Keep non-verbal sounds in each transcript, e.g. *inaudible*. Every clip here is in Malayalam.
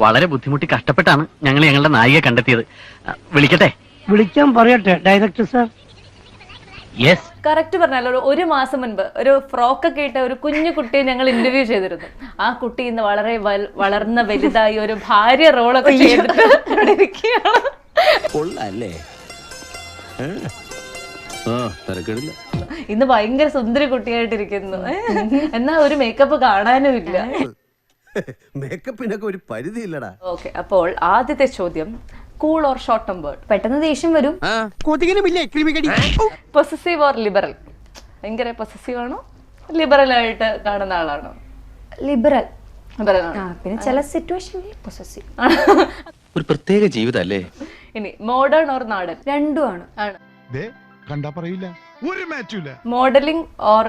വളരെ ബുദ്ധിമുട്ടി കഷ്ടപ്പെട്ടാണ് ഞങ്ങൾ ഞങ്ങളുടെ നായികയെ കണ്ടെത്തിയത്. വിളിക്കട്ടെ? വിളിക്കാൻ പറയട്ടെ ഡയറക്ടർ സാർ യെസ് കറക്റ്റ് പറഞ്ഞാൽ ഒരു ഒരു മാസം മുൻപ് ഒരു ഫ്രോക്ക് ഒക്കെ ഇട്ട ഒരു കുഞ്ഞു കുട്ടിയെ ഞങ്ങൾ ഇന്റർവ്യൂ ചെയ്തിരുന്നു. ആ കുട്ടി ഇന്ന് വളരെ വൽ- വളർന്ന വലുതായി ഒരു ഭാര്യ റോളൊക്കെ ചെയ്തിട്ട് ഇവിടെ ഇരിക്കുകയാണ്. കൊള്ളല്ലേ? ആ തരക്കേടില്ല. ഇന്ന് ഭയങ്കര സുന്ദരി കുട്ടിയായിട്ടിരിക്കുന്നു. ഏ? എന്നാ ഒരു മേക്കപ്പ് കാണാനും ഇല്ല. മേക്കപ്പിനൊക്കെ ഒരു പരിധി ഇല്ലടാ ഓക്കെ അപ്പോൾ ആദ്യത്തെ ചോദ്യം കൂൾ ഓർ ഷോർട്ട് ടെമ്പേർഡ് പെട്ടെന്ന് ദേഷ്യം വരും. കൊതുകിനുമില്ലേ ക്രിമികടി പൊസസീവ് ഓർ ലിബറൽ ഭയങ്കര പൊസസീവ് ആണോ? ലിബറൽ ആയിട്ട് കാണുന്ന ആളാണോ? ലിബറൽ ലിബറൽ ആ പിന്നെ ചില സിറ്റുവേഷനിൽ പൊസസീവ് *laughs* ഒരു പ്രത്യേക ജീവിതമല്ലേ ഇനി മോഡേൺ ഓർ നാടൻ? രണ്ടും ആണ്. ആണ്. ദേ കണ്ടാ പറയില്ല ഒരു മാച്ചും മോഡലിംഗ് ഓർ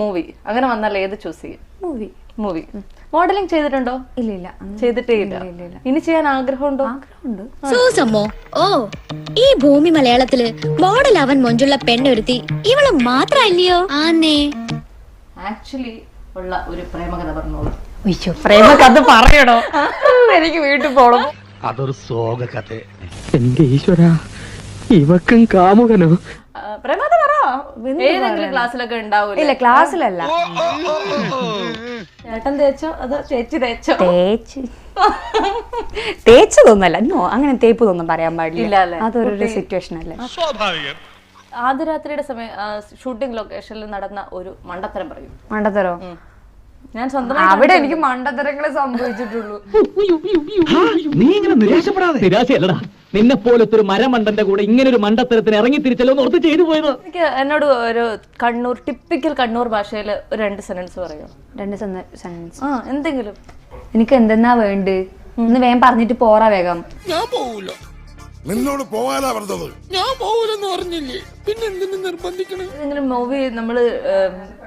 മൂവി? അങ്ങനെ വന്നാൽ ഏത് ചൂസ് ചെയ്യും? മൂവി. മൂവി. മോഡലിംഗ് ചെയ്തിട്ടുണ്ടോ? ഇല്ല ഇല്ല. ചെയ്തിട്ടേ ഇല്ല. ഇനി ചെയ്യാൻ ആഗ്രഹമുണ്ടോ? ആഗ്രഹമുണ്ട്. സൂസമ്മോ ഓ ഈ ഭൂമി മലയാളത്തിൽ മോഡൽ അവൻ മൊഞ്ചുള്ള പെണ്ണൊരുത്തി ഇവൾ മാത്രല്ലയോ ആന്നേ. ആക്ച്വലി ഉള്ള ഒരു പ്രേമകഥ പറഞ്ഞോളൂ അയ്യോ പ്രേമകഥ പറയണോ? എനിക്ക് വീട്ടിൽ പോണം. അതൊരു സോക കഥ എന്റെ ഈശ്വര. ഇവക്കും കാമുകനോ. ആ, പറ. ഏതെങ്കിലും ക്ലാസ്സിലൊക്കെ ഉണ്ടാവൂല? ഇല്ല ക്ലാസ്സിലല്ല. ചേട്ടൻ തേച്ചോ? അതോ ചേച്ചി തേച്ചോ? തേച്ച്. *laughs* തേച്ചതൊന്നല്ല നോ അങ്ങനെ തേപ്പ് തോന്നും പറയാൻ പാടില്ല? അതൊരു സിറ്റുവേഷൻ അല്ലേ? ആദ്യ രാത്രിയുടെ സമയം ഷൂട്ടിംഗ് ലൊക്കേഷനിൽ നടന്ന ഒരു മണ്ടത്തരം പറയും. മണ്ടത്തരോ? ഞാൻ സ്വന്തം അവിടെ എനിക്ക് മണ്ടത്തരങ്ങളെ സംഭവിച്ചിട്ടുള്ളൂ. നീ ഇങ്ങനെ നിരാശപ്പെടാതെ. നിരാശയല്ലടാ. നിന്നെ പോലത്തെ ഒരു മരമണ്ടന്റെ കൂടെ ഇങ്ങനെ ഒരു മണ്ടത്തരത്തിന് ഇറങ്ങി തിരിച്ചല്ലോ എന്ന് ഓർത്ത് ചെയ്തു പോയത്. എനിക്ക് എന്നോട് ഒരു കണ്ണൂർ ടിപ്പിക്കൽ കണ്ണൂർ ഭാഷയിൽ ഒരു രണ്ട് സെന്റൻസ് പറയോ. രണ്ട് സെന്റൻസ് ആ എന്തെങ്കിലും. എനിക്ക് എന്തെന്നാ വേണ്ട? ഒന്ന് വേഗം പറഞ്ഞിട്ട് പോറാ വേഗം. ഞാൻ പോവില്ല നിന്നോട് പോകാനാ പറഞ്ഞത്. ഞാൻ പോകില്ലെന്ന് പറഞ്ഞില്ലേ? പിന്നെ എന്തിനു നിർബന്ധിക്കണം? എന്തെങ്കിലും മൂവി നമ്മൾ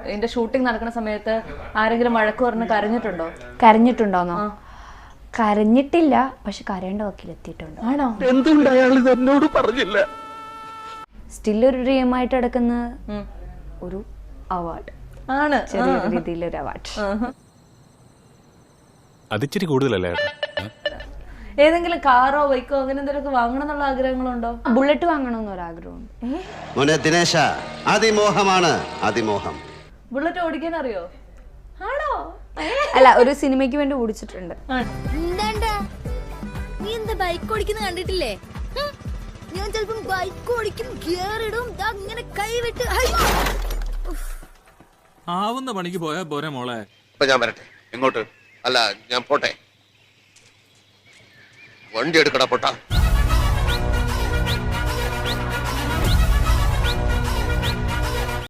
ഇതിന്റെ ഷൂട്ടിംഗ് നടക്കുന്ന സമയത്ത് ആരെങ്കിലും വഴക്ക് പറഞ്ഞ് കരഞ്ഞിട്ടുണ്ടോ? കരഞ്ഞിട്ടുണ്ടോന്നോ? കരഞ്ഞിട്ടില്ല പക്ഷെ കരയേണ്ട വക്കിലെത്തിയിട്ടുണ്ട്. ആണോ? എന്തുകൊണ്ട് അയാൾ ഇത് എന്നോട് പറഞ്ഞില്ല? സ്റ്റിൽ ഒരു ഡ്രീം ആയിട്ട് അടക്കുന്ന ഒരു അവാർഡ് ആണ്. ചെറിയ രീതിയിലൊരു അവാർഡ് അതിച്ചിരി കൂടുതലല്ലേ? ഏതെങ്കിലും കാറോ ബൈക്കോ അങ്ങനെ എന്തെങ്കിലും വാങ്ങണം എന്നുള്ള ആഗ്രഹങ്ങളുണ്ടോ? ബുള്ളറ്റ് വാങ്ങണമെന്ന് ഒരാഗ്രഹമുണ്ട്. മോനെ ദിനേശ അതിമോഹമാണ് അതിമോഹം. ബുള്ളറ്റ് ഓടിക്കാൻ അറിയോ? ആണോ? അല്ല ഒരു സിനിമയ്ക്ക് വേണ്ടി ഓടിച്ചിട്ടുണ്ട്. എന്താണ്ടാ? നീ എന്താ ബൈക്ക് ഓടിക്കുന്ന കണ്ടിട്ടില്ലേ? ഞാൻ ചിലപ്പം ബൈക്ക് ഓടിക്കും ഗിയർ ഇടും അങ്ങനെ ഇങ്ങനെ കൈവിട്ട്! ആവുന്ന പണിക്ക് പോയാ പോരെ മോളെ. ഇപ്പൊ ഞാൻ വരട്ടെ. എങ്ങോട്ട് അല്ല ഞാൻ പോട്ടെ. വണ്ടി എടുക്കടാ പൊട്ടാ.